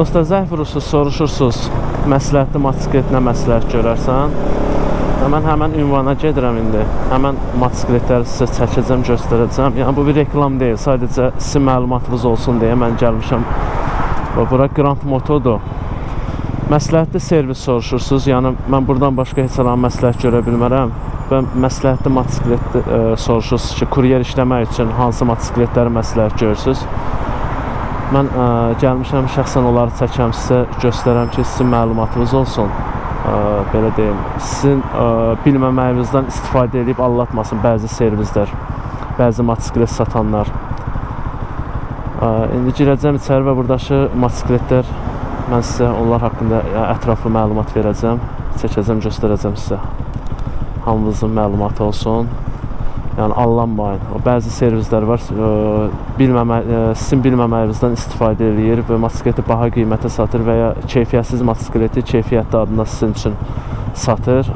Dostlar, zəng vurursunuz, soruşursunuz, məsləhətli motosiklet nə məsləhət görərsən? Və Mən həmən ünvana gedirəm indi. Həmən motosikletləri sizə çəkəcəm, göstərəcəm. Yəni bu bir reklam deyil, sadəcə sizin məlumatınız olsun deyə mən gəlmişəm. Və bura Grand Motodur. Məsləhətli servis soruşursunuz. Yəni mən burdan başqa heç olan məsləhət görə bilmərəm. Və məsləhətli motosiklet e, soruşursunuz ki, kuryer işləmək üçün hansı motosikletləri məsləhət görürsüz? Mən ə, gəlmişəm şəxsən onları çəkəm sizə göstərəm ki, sizin məlumatınız olsun. Ə, belə deyim, sizin ə, bilməməyinizdən istifadə edib allatmasın bəzi servislər, bəzi motosiklet satanlar. Ə, indi girəcəm içəri və buradakı motosikletlər mən sizə onlar haqqında ətraflı məlumat verəcəm, çəkəcəm, göstərəcəm sizə. Hamınızın məlumatı olsun. Yəni allanmayın. Bəzi servislər var, ə, bilməmə ə, sizin bilməməyinizdən istifadə eləyir və motosikleti baha qiymətə satır və ya keyfiyyətsiz motosikleti keyfiyyətli adında sizin üçün satır.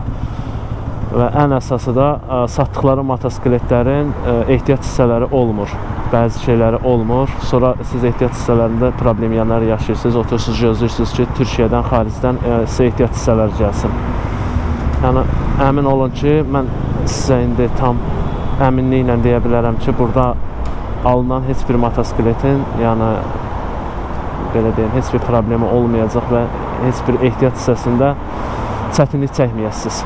Və ən əsası da ə, satdıkları motosikletlərin ə, ehtiyat hissələri olmur. Bəzi şeyləri olmur. Sonra siz ehtiyat hissələrində problemlər yaşayırsınız, oturursunuz, gözləyirsiniz ki, Türkiyədən, xaricdən sizə ehtiyat hissələri gəlsin. Yəni əmin olun ki, mən sizə indi tam əminliklə deyə bilərəm ki, burada alınan heç bir motosikletin, yəni belə deyim, heç bir problemi olmayacaq və heç bir ehtiyat hissəsində çətinlik çəkməyəsiniz.